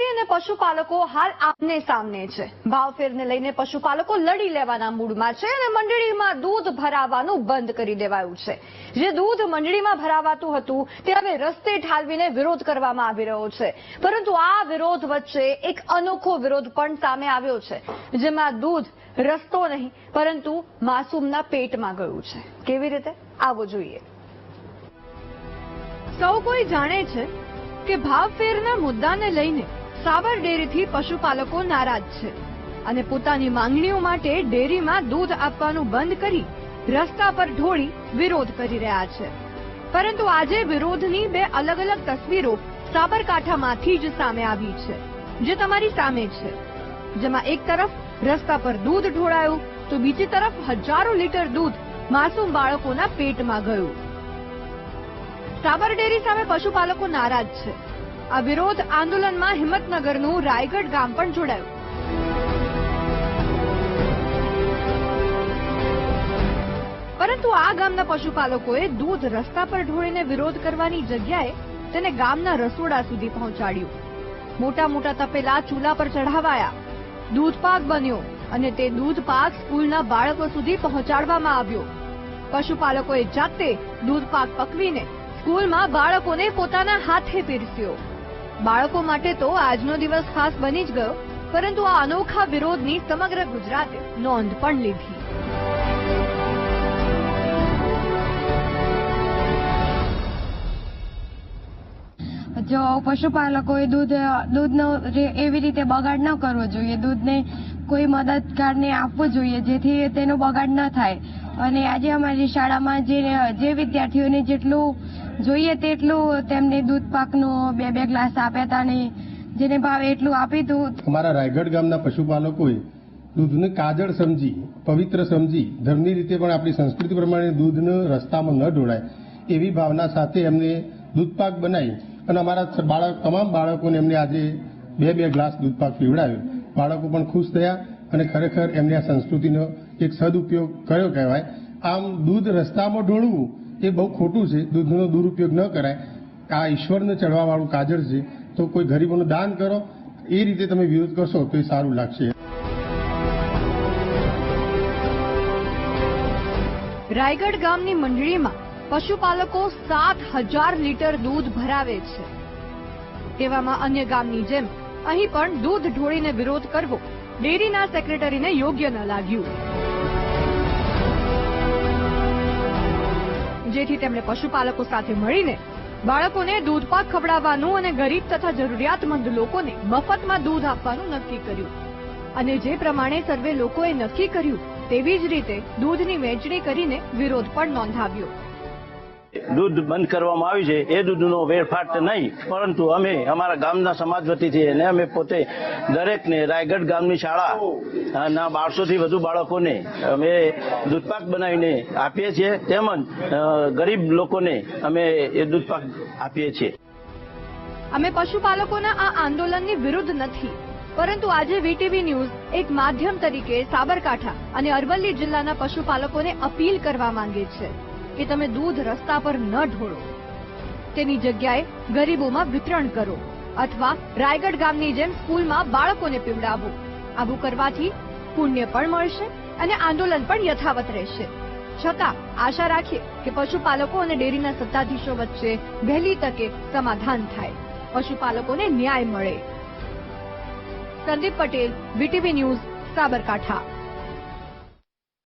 Dairy અને પશુપાલકો હાલ આમને સામને છે. ભાવફેરને લઈને પશુપાલકો લડી લેવાના મૂડમાં છે અને મંડળીમાં દૂધ ભરાવાનું બંધ કરી દેવાયું છે. જે દૂધ મંડળીમાં ભરાવાતું હતું તે હવે રસ્તે ઠાલવીને વિરોધ કરવામાં આવી રહ્યો છે. પરંતુ આ વિરોધ વચ્ચે એક અનોખો વિરોધ પણ સામે આવ્યો છે. જેમાં દૂધ રસ્તો નહીં, પરંતુ માસૂમના પેટમાં ગયું છે. કેવી રીતે? આવો જોઈએ. સૌ કોઈ જાણે છે કે ભાવફેરના મુદ્દાને લઈને સાબર ડેરીથી પશુપાલકો નારાજ છે અને પોતાની માંગણીઓ માટે ડેરીમાં દૂધ આપવાનું બંધ કરી રસ્તા પર ઢોળી વિરોધ કરી રહ્યા છે. પરંતુ આજે વિરોધની બે અલગ અલગ તસવીરો સાબરકાંઠામાંથી જ સામે આવી છે, જે તમારી સામે છે. જેમાં એક તરફ રસ્તા પર દૂધ ઢોળાયું, તો બીજી તરફ હજારો લીટર દૂધ માસૂમ બાળકોના પેટમાં ગયું. સાબર ડેરી સામે પશુપાલકો નારાજ છે આ આંદોલનમાં હિંમતનગરનું રાયગઢ ગામ પણ જોડાયું. પરંતુ આ ગામના પશુપાલકોએ દૂધ રસ્તા પર ઢોળીને વિરોધ કરવાની જગ્યાએ તેને ગામના રસોડા સુધી પહોંચાડ્યું. મોટા મોટા તપેલા ચૂલા પર ચઢાવાયા. દૂધપાક બન્યો અને તે દૂધપાક સ્કૂલના બાળકો સુધી પહોંચાડવામાં આવ્યો. પશુપાલકોએ જાતે દૂધપાક પકવીને સ્કૂલમાં બાળકોને પોતાના હાથે પીરસ્યો. બાળકો માટે તો આજનો દિવસ ખાસ બની જ ગયો, પરંતુ આ અનોખા વિરોધની સમગ્ર ગુજરાતે નોંધ પણ લીધી. જો પશુપાલકોએ દૂધ, દૂધનો એવી રીતે બગાડ ન કરવો જોઈએ, દૂધને કોઈ મદદગારને આપવું જોઈએ, જેથી તેનો બગાડ ન થાય. અને આજે અમારી શાળામાં જે જે વિદ્યાર્થીઓને જેટલું જોઈએ તેટલું તેમને દૂધ પાકનું બે બે ગ્લાસ આપ્યા હતા અને જેને ભાવે એટલું આપી હતું. અમારા રાયગઢ ગામના પશુપાલકોએ દૂધને કાજળ સમજી, પવિત્ર સમજી ધર્મની રીતે પણ આપણી સંસ્કૃતિ પ્રમાણે દૂધને રસ્તામાં ન ઢોળાય એવી ભાવના સાથે એમને દૂધપાક બનાવી અને અમારા બાળક, તમામ બાળકોને એમને આજે બે બે ગ્લાસ દૂધપાક પીવડાવ્યો. બાળકો પણ ખુશ થયા અને ખરેખર એમને આ સંસ્કૃતિનો એક સદુપયોગ કર્યો કહેવાય? આમ દૂધ રસ્તામાં ઢોળવું એ બહુ ખોટું છે. દૂધનો દુરુપયોગ ન કરાય. આ ઈશ્વરને ચડવાવાળું કાજળ છે. તો કોઈ ગરીબોનું દાન કરો. એ રીતે તમે વિરોધ કરશો તો એ સારું લાગશે. રાયગઢ ગામની મંડળીમાં પશુપાલકો સાત હજાર લીટર દૂધ ભરાવે છે. તેવામાં અન્ય ગામની જેમ અહીં પણ દૂધ ઢોળીને વિરોધ કરવો ડેરીના સેક્રેટરીને યોગ્ય ન લાગ્યું. જેથી તેમણે પશુપાલકો સાથે મળીને બાળકોને દૂધપાક ખવડાવવાનું અને ગરીબ તથા જરૂરિયાતમંદ લોકોને મફતમાં દૂધ આપવાનું નક્કી કર્યું. અને જે પ્રમાણે સર્વે લોકોએ નક્કી કર્યું, તેવી જ રીતે દૂધની વહેંચણી કરીને વિરોધ પણ નોંધાવ્યો. દૂધ બંધ કરવામાં આવ્યું છે, એ દૂધનો વેરફાટ નહીં, પરંતુ અમે અમારા ગામના સમાજ વતીથી અને અમે પોતે દરેકને રાયગઢ ગામની શાળા ના બારસોથી વધુ બાળકોને અમે દૂધપાક બનાવીને આપીએ છીએ, તેમજ ગરીબ લોકોને અમે એ દૂધપાક આપીએ છીએ. અમે પશુપાલકોના આ આંદોલનની વિરુદ્ધ નથી, પરંતુ આજે વીટીવી ન્યૂઝ એક માધ્યમ તરીકે સાબરકાંઠા અને અરવલ્લી જિલ્લાના પશુપાલકોને અપીલ કરવા માંગે છે. કે તમે દૂધ રસ્તા પર ન ઢોળો. તેની જગ્યાએ ગરીબોમાં વિતરણ કરો અથવા રાયગઢ ગામની જેમ સ્કૂલમાં બાળકોને પીવડાવો. આવું કરવાથી પુણ્ય પણ મળશે અને આંદોલન પણ યથાવત રહેશે. છતાં આશા રાખીએ કે પશુપાલકો અને ડેરીના સત્તાધીશો વચ્ચે વહેલી તકે સમાધાન થાય. પશુપાલકોને ન્યાય મળે. Sandeep Patel, VTV news, Sabarkantha.